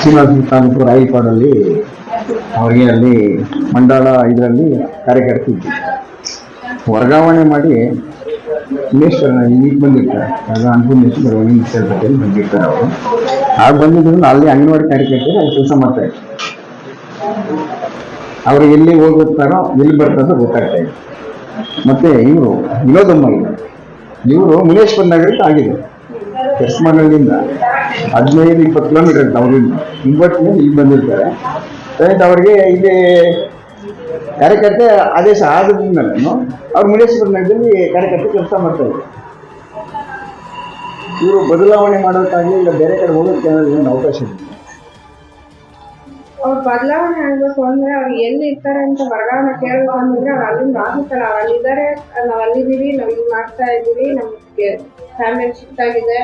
ಶ್ರೀನಿವಾಸ ತಾಲೂಕು ರಾಯಪಾಡಲ್ಲಿ ಅವರಿಗೆ ಅಲ್ಲಿ ಮಂಡಳ ಇದರಲ್ಲಿ ಕಾರ್ಯಕರ್ತ ಇದ್ದರು ವರ್ಗಾವಣೆ ಮಾಡಿ ಇನ್ನೇಶ್ವರ ಈಗ ಬಂದಿರ್ತಾರೆ. ಆಗ ಅನ್ನಪೂರ್ಣೇಶ್ವರ ಸೇರ್ಪಟ್ಟೆಯಲ್ಲಿ ಬಂದಿರ್ತಾರೆ ಅವರು. ಆಗ ಬಂದಿದ್ರು ಅಲ್ಲಿ ಅಂಗನವಾಡಿ ಕಾರ್ಯಕರ್ತರು ಅಲ್ಲಿ ಕೆಲಸ ಮಾಡ್ತಾ ಅವರು ಎಲ್ಲಿ ಹೋಗುತ್ತಾರೋ ಎಲ್ಲಿ ಬರ್ತಾರೋ ಗೊತ್ತಾಗ್ತಾ ಇದೆ ಮತ್ತೆ ಇವರು ವಿನೋದಮ್ಮ ಇವರು ಮುನೇಶ್ವರ ನಗರಕ್ಕೆ ಆಗಿದೆ. ಕೆಸ್ಮನಹಳ್ಳಿಯಿಂದ ಹದಿನೈದು, ಇಪ್ಪತ್ತು ಕಿಲೋಮೀಟರ್ ಅಂತ ಅವ್ರು ಇಂಬಟ್ಟಿನಿಂದ ಇಲ್ಲಿ ಬಂದಿರ್ತಾರೆ. ಆಯ್ತು ಅವ್ರಿಗೆ ಇಲ್ಲಿ ಕಾರ್ಯಕರ್ತೆ ಆದೇಶ ಆದ್ಮೇಲೆ ಅವ್ರು ಮುನೇಶ್ವರ ನಗರದಲ್ಲಿ ಕಾರ್ಯಕರ್ತೆ ಕೆಲಸ ಮಾಡ್ತಾರೆ ಇವ್ರು ಬದಲಾವಣೆ ಮಾಡೋಕ್ಕಾಗಲಿ ಇಲ್ಲ ಬೇರೆ ಕಡೆ ಹೋಗೋಕ್ಕೆ ಏನು ಅವಕಾಶ ಇದೆ. ಅವ್ರು ಬದಲಾವಣೆ ಆಗಬೇಕು ಅಂದ್ರೆ ಅವ್ರು ಎಲ್ಲಿ ಇರ್ತಾರೆ ಅಂತ ವರ್ಗಾವಣೆ ಕೇಳಬೇಕು ಅಂದ್ರೆ ಅವ್ರು ಅಲ್ಲಿಂದ ಆಗುತ್ತಲ್ಲ. ಅವ್ರು ಅಲ್ಲಿದ್ದಾರೆ, ನಾವ್ ಅಲ್ಲಿದ್ದೀವಿ, ನಾವ್ ಇಲ್ಲಿ ಮಾಡ್ತಾ ಇದ್ದೀವಿ, ನಮ್ಗೆ ಫ್ಯಾಮಿಲಿ ಶಿಫ್ಟ್ ಆಗಿದೆ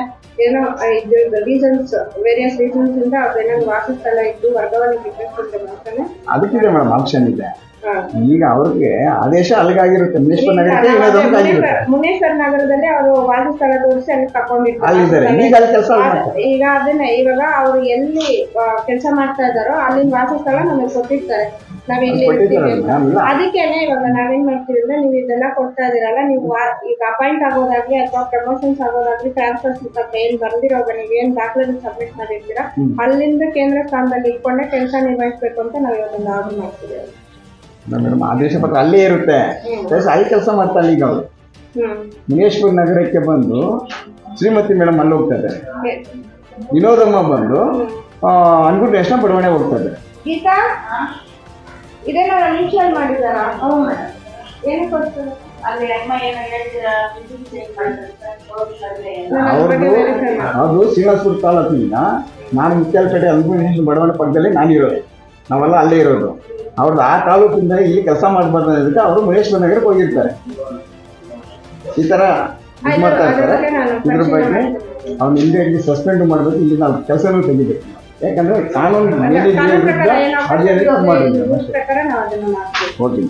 ಏನೋ ಇದ್ರ ರೀಸನ್ಸ್ ವೇರಿಯಸ್ ರೀಸನ್ಸ್ ಇಂದ ಅವ್ರೇನೋ ವಾಸಸ್ಥಳ ಇದ್ದು ವರ್ಗವನ್ನು ರಿಕ್ವೆಸ್ಟ್ ಮಾಡ್ತಾನೆ ಅದಕ್ಕಿದೆ ಮೇಡಮ್ ಆಪ್ಷನ್ ಇದೆ. ಈಗ ಅವ್ರಿಗೆ ಆದೇಶ ಅಲ್ಲಿಗಾಗಿರುತ್ತೆ. ಮುನೇಶ್ವರ ನಗರಕ್ಕೆ ಮುನೇಶ್ವರ ನಗರದಲ್ಲಿ ಅವರು ವಾಸಸ್ಥಳ ತೋರಿಸಿ ಅಲ್ಲಿ ತಕೊಂಡಿರ್ತಾರೆ ಈಗ ಅಲ್ಲಿ ಕೆಲಸ ಈಗ ಅದನ್ನ ಇವಾಗ ಅವ್ರು ಎಲ್ಲಿ ಕೆಲಸ ಮಾಡ್ತಾ ಇದಾರೋ ಅಲ್ಲಿನ ವಾಸಸ್ಥಳ ನಮಗೆ ಕೊಟ್ಟಿರ್ತಾರೆ. ನಾವ್ ಇರ್ತೀವಿ. ಅದಕ್ಕೇನೆ ಇವಾಗ ನಾವೇನ್ ಮಾಡ್ತೀವಿ ಅಂದ್ರೆ ನೀವು ಇದೆಲ್ಲ ಕೊಡ್ತಾ ಇದೀರಲ್ಲ ನೀವು ಈಗ ಅಪಾಯಿಂಟ್ ಆಗೋದಾಗ್ಲಿ ಅಥವಾ ಪ್ರಮೋಷನ್ಸ್ ಆಗೋದಾಗ್ಲಿ ಟ್ರಾನ್ಸ್ಫರ್ಸ್ ಏನ್ ಬಂದಿರೋ ನೀವು ಏನ್ ದಾಖಲೆ ಸಬ್ಮಿಟ್ ಮಾಡಿರ್ತೀರ ಅಲ್ಲಿಂದ ಕೇಂದ್ರ ಸ್ಥಾನದಲ್ಲಿ ಇಟ್ಕೊಂಡೆ ಕೆಲಸ ನಿರ್ವಹಿಸ್ಬೇಕು ಅಂತ ನಾವು ಇವತ್ತೊಂದು ಆರ್ಡರ್ ಮಾಡ್ತೀವಿ. ಮೇಡಮ್ ಆದೇಶ ಪತ್ರ ಅಲ್ಲೇ ಇರುತ್ತೆ. ಅಲ್ಲಿ ಕೆಲಸ ಮಾಡ್ತಾರೆ ಈಗ ಅವರು. ಮುನೇಶ್ವರ್ ನಗರಕ್ಕೆ ಬಂದು ಶ್ರೀಮತಿ ಮೇಡಮ್ ಅಲ್ಲಿ ಹೋಗ್ತಾರೆ. ವಿನೋದಮ್ಮ ಬಂದು ಅನ್ಕೊಂಡು ಎಷ್ಟ ಬಡವಣೆ ಹೋಗ್ತಾ ಇದ್ದಾರೆ ಗೀತಾ ಇದೇನೋ ಇನ್ಶಿಯಲ್ ಮಾಡಿದಾರಾ ಏನಕ್ಕೆ ಕೊಡ್ತಾರೆ ಅಲ್ಲಿ ಅಮ್ಮ ಏನೋ ಅವ್ರದ್ದು ಅದು ಶ್ರೀನಿವಾಸಪುರ ತಾಲೂಕಿನಿಂದ ನಾನು ಮುತ್ಯಾಲಪೇಟೆ ಅನ್ಬಿಟ್ಟು ಬಡವಣೆ ಪಕ್ಕದಲ್ಲಿ ನಾನು ಇರೋದು. ನಾವೆಲ್ಲ ಅಲ್ಲೇ ಇರೋದು. ಅವ್ರದ್ದು ಆ ತಾಲೂಕಿಂದ ಇಲ್ಲಿ ಕೆಲಸ ಮಾಡಬಾರ್ದು ಅನ್ನೋದಕ್ಕೆ ಅವರು ಮಹೇಶ್ವರ ನಗರಕ್ಕೆ ಹೋಗಿರ್ತಾರೆ. ಈ ಥರ ಇದು ಮಾಡ್ತಾ ಇರ್ತಾರೆ. ಇದ್ರ ಬಗ್ಗೆ ಅವ್ನು ಹಿಂದೆ ಇಲ್ಲಿ ಸಸ್ಪೆಂಡ್ ಮಾಡಬೇಕು ಇಲ್ಲಿ ನಾವು ಕೆಲಸನೂ ತೆಗಿಬೇಕು. ಯಾಕಂದ್ರೆ ಕಾನೂನು ವಿರುದ್ಧ ರೀತಿ ಅದು ಮಾಡಿದ್ದೀವಿ ಅಷ್ಟೇ ಪ್ರಕಾರ ನಾವು ಅದನ್ನ ಮಾಡ್ತೀವಿ. ಓಕೆ